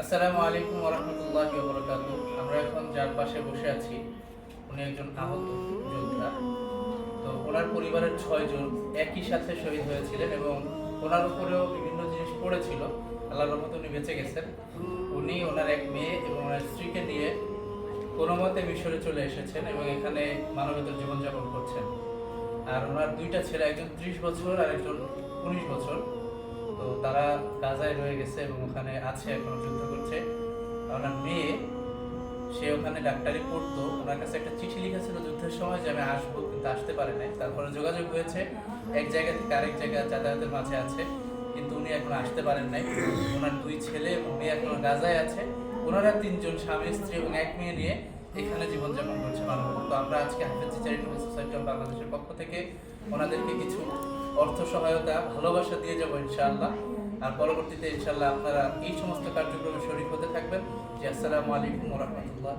আসসালামু আলাইকুম ওরহমতুল্লাহ বরকাত আমরা এখন যার পাশে বসে আছি, উনি একজন আহত যোদ্ধা। তো ওনার পরিবারের ছয়জন একই সাথে শহীদ হয়েছিলেন এবং ওনার উপরেও বিভিন্ন জিনিস পড়েছিল। আল্লাহর রহমত উনি বেঁচে গেছেন। উনি ওনার এক মেয়ে এবং ওনার স্ত্রীকে নিয়ে কোনো মতে মিশরে চলে এসেছেন এবং এখানে মানবেতর জীবনযাপন করছেন। আর ওনার দুইটা ছেলে, একজন ত্রিশ বছর আর একজন উনিশ বছর। তো তারা গাজায় রয়ে গেছে এবং ওখানে আছে এখন যুদ্ধ করছে। ওনার মেয়ে, সে ওখানে ডাক্তারি পড়তো, ওনার কাছে একটা চিঠি লিখেছিল যুদ্ধের সময় যে আমি আসব, কিন্তু আসতে পারে নাই। তারপরে যোগাযোগ হয়েছে, এক জায়গা থেকে আরেক জায়গা যাতায়াতের মাঝে আছে, কিন্তু উনি এখন আসতে পারেন নাই। ওনার দুই ছেলে এবং মেয়ে এখন গাজায় আছে। ওনারা তিনজন, স্বামী, স্ত্রী এবং এক মেয়ে নিয়ে এখানে জীবনযাপন করছে মানব তো আমরা আজকে হাফেজ চ্যারিটেবল সোসাইটি অফ বাংলাদেশের পক্ষ থেকে ওনাদেরকে কিছু অর্থ সহায়তা ভালোবাসা দিয়ে যাব ইনশাআল্লাহ। আর পরবর্তীতে ইনশাআল্লাহ আপনারা এই সমস্ত কার্যক্রমে শরীর হতে থাকবেন। যে আসসালামু আলাইকুম রহমতুল্লাহ